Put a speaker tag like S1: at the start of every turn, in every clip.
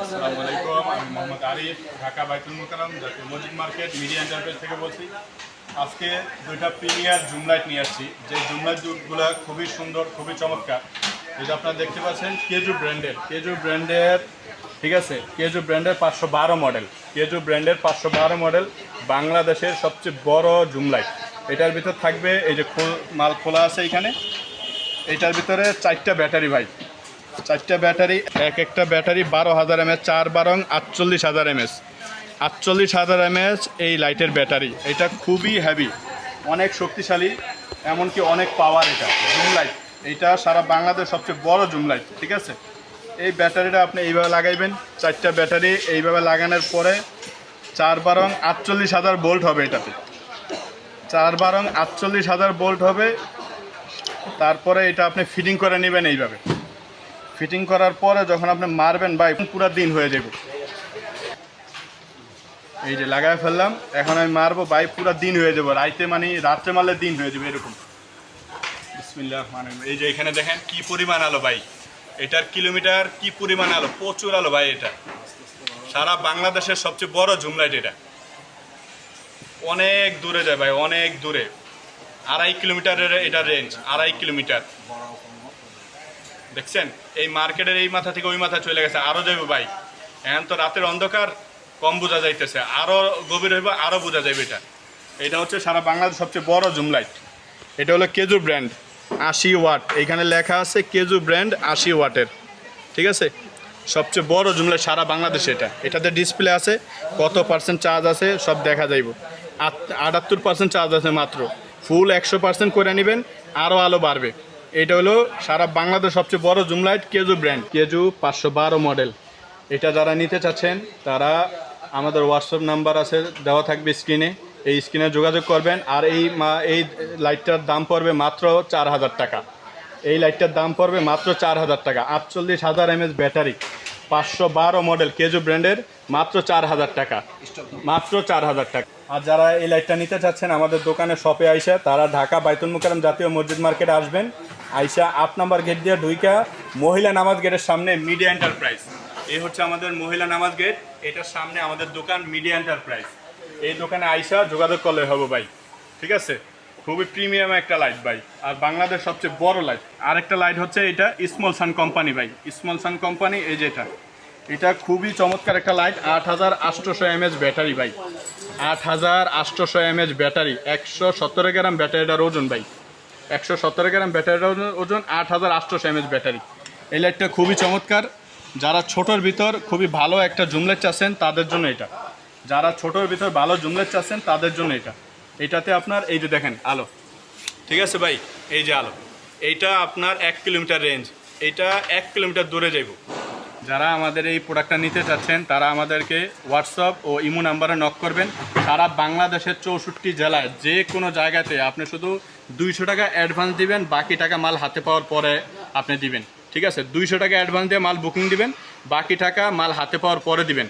S1: আসসালামু আলাইকুম, আমি মোহাম্মদ আরিফ, ঢাকা বাইতুল মার্কেট মিডিয়া এন্টারপ্রাইজ থেকে বলছি। আজকে দুইটা প্রিমিয়ার জুম লাইট নিয়ে আসছি। যে জুম লাইটগুলো খুবই সুন্দর, খুবই চমৎকার। যেটা আপনারা দেখতে পাচ্ছেন, কেজু ব্র্যান্ডের কেজু ব্র্যান্ডের, ঠিক আছে, কেজু ব্র্যান্ডের পাঁচশো বারো মডেল কেজু ব্র্যান্ডের পাঁচশো বারো মডেল বাংলাদেশের সবচেয়ে বড় জুম লাইট এটার ভিতর থাকবে এই যে খোল, মাল খোলা আছে এখানে। এটার ভিতরে চারটা ব্যাটারি ভাই। চারটা ব্যাটারি, এক একটা ব্যাটারি বারো হাজার এমএস চার বারং আটচল্লিশ হাজার এমএস আটচল্লিশ হাজার এমএস এই লাইটের ব্যাটারি, এটা খুবই হ্যাভি অনেক শক্তিশালী, এমনকি অনেক পাওয়ার এটা জুম লাইট এইটা সারা বাংলাদেশ সবচেয়ে বড় জুম লাইট ঠিক আছে? এই ব্যাটারিটা আপনি এইভাবে লাগাইবেন, চারটা ব্যাটারি এইভাবে লাগানোর পরে চার বারং আটচল্লিশ হাজার বোল্ট হবে এটাতে। চার বারং আটচল্লিশ হাজার বোল্ট হবে, তারপরে এটা আপনি ফিটিং করে নেবেন এইভাবে। ফিটিং করার পরে যখন আপনি মারবেন, ভাই, পুরো দিন হয়ে যাবে। এই যে লাগায় ফেললাম, এখন আমি মারবো, ভাই, পুরো দিন হয়ে যাব। রাইতে মানে রাত্রে মারলে দিন হয়ে যাবে, এরকম। মানে এই যে এখানে দেখেন কি পরিমাণ আলো, ভাই। এটার কিলোমিটার কি পরিমাণ আলো? প্রচুর আলো, ভাই, এটা। সারা বাংলাদেশের সবচেয়ে বড় জুম লাইট এটা। অনেক দূরে যায়, ভাই, অনেক দূরে। আড়াই কিলোমিটারের এটা রেঞ্জ আড়াই কিলোমিটার। দেখছেন? এই মার্কেটের এই মাথা থেকে ওই মাথা চলে গেছে আরও যাইব ভাই। এখন তো রাতের অন্ধকার, কম বোঝা যাইতেছে। আরও গভীর হইব আরও বোঝা যাবে এটা। এটা হচ্ছে সারা বাংলাদেশ সবচেয়ে বড় জুম লাইট এটা হলো কেজু ব্র্যান্ড আশি ওয়াট। এইখানে লেখা আছে কেজু ব্র্যান্ড আশি ওয়াটের। ঠিক আছে? সবচেয়ে বড় জুম লাইট সারা বাংলাদেশে এটা। এটাতে ডিসপ্লে আছে, কত পার্সেন্ট চার্জ আছে, সব দেখা যাইব। আট- আটাত্তর পার্সেন্ট চার্জ আছে মাত্র। ফুল একশো পার্সেন্ট করে নেবেন আরও আলো বাড়বে। এটা হলো সারা বাংলাদেশ সবচেয়ে বড় জুম লাইট কেজু ব্র্যান্ড। কেজু পাঁচশো বারো মডেল। এটা যারা নিতে চাচ্ছেন, তারা আমাদের হোয়াটসঅ্যাপ নাম্বার আছে, দেওয়া থাকবে স্ক্রিনে। এই স্ক্রিনে যোগাযোগ করবেন, আর এই মা- এই লাইটটার দাম পড়বে মাত্র চার হাজার টাকা। এই লাইটটার দাম পড়বে মাত্র চার হাজার টাকা। আটচল্লিশ হাজার এমএস ব্যাটারি, পাঁচশো বারো মডেল কেজু ব্র্যান্ডের, মাত্র চার হাজার টাকা। মাত্র চার হাজার টাকা। আর যারা এই লাইটটা নিতে চাচ্ছেন, আমাদের দোকানে শপে আইসা তারা ঢাকা বাইতুল মুকারম জাতীয় মসজিদ মার্কেটে আসবেন। আইসা আট নম্বর গেট দিয়ে ঢুইকা মহিলা নামাজ গেটের সামনে মিডিয়া এন্টারপ্রাইজ। এই হচ্ছে আমাদের মহিলা নামাজ গেট। এটার সামনে আমাদের দোকান মিডিয়া এন্টারপ্রাইজ। এই দোকানে আইসা যোগাযোগ করলে হবে ভাই। ঠিক আছে? খুবই প্রিমিয়াম একটা লাইট ভাই। আর বাংলাদেশ সবচেয়ে বড় লাইট। আরেকটা লাইট হচ্ছে এটা স্মল সান কোম্পানি ভাই। স্মল সান কোম্পানি, এই যে এটা। এটা খুবই চমৎকার একটা লাইট। আট হাজার আটশোশো এমএচ ব্যাটারি ভাই। আট হাজার আটশোশো এমএচ ব্যাটারি। একশো সতেরো গ্রাম ব্যাটারিটার ওজন ভাই। একশো সতেরো গ্রাম ব্যাটারির ওজন- আট হাজার আটশোশো এমএচ ব্যাটারি এই লাইটটা খুবই চমৎকার। যারা ছোটোর ভিতর খুবই ভালো একটা জুমলেট চাচ্ছেন, তাদের জন্য এটা। যারা ছোটোর ভিতর ভালো জুমলেট চাচ্ছেন, তাদের জন্য এটা। এটাতে আপনার, এই যে দেখেন, আলো। ঠিক আছে ভাই? এই যে আলো। এইটা আপনার এক কিলোমিটার রেঞ্জ এটা এক কিলোমিটার দূরে যাইব। যারা আমাদের এই প্রোডাক্টটা নিতে চাচ্ছেন, তারা আমাদেরকে হোয়াটসঅ্যাপ ও ইমো নাম্বারে নক করবেন। সারা বাংলাদেশের চৌষট্টি জেলায় যে কোনো জায়গাতে আপনি শুধু দুইশো টাকা অ্যাডভান্স দিবেন, বাকি টাকা মাল হাতে পাওয়ার পরে আপনি দিবেন। ঠিক আছে? দুইশো টাকা অ্যাডভান্স দিয়ে মাল বুকিং দিবেন, বাকি টাকা মাল হাতে পাওয়ার পরে দিবেন।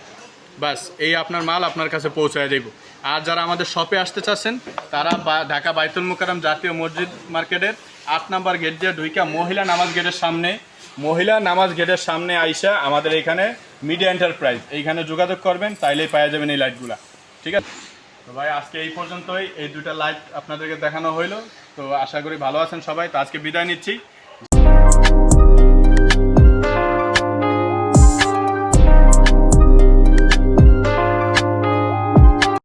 S1: বাস এই আপনার মাল আপনার কাছে পৌঁছায় দেব। আর যারা আমাদের শপে আসতে চাচ্ছেন, তারা ঢাকা বাইতুল মুকাররম জাতীয় মসজিদ মার্কেটের আট নাম্বার গেট দিয়ে ঢুইকা মহিলা নামাজ গেটের সামনে মহিলা নামাজ গেটের সামনে আইসা আমাদের এখানে মিডিয়া এন্টারপ্রাইজ এইখানে যোগাযোগ করবেন, তাইলেই পাওয়া যাবেন এই লাইটগুলা ঠিক আছে? তো ভাই, আজকে এই পর্যন্তই। এই দুটা লাইট আপনাদেরকে দেখানো হইল। তো আশা করি ভালো আছেন সবাই। তো আজকে বিদায় নিচ্ছি।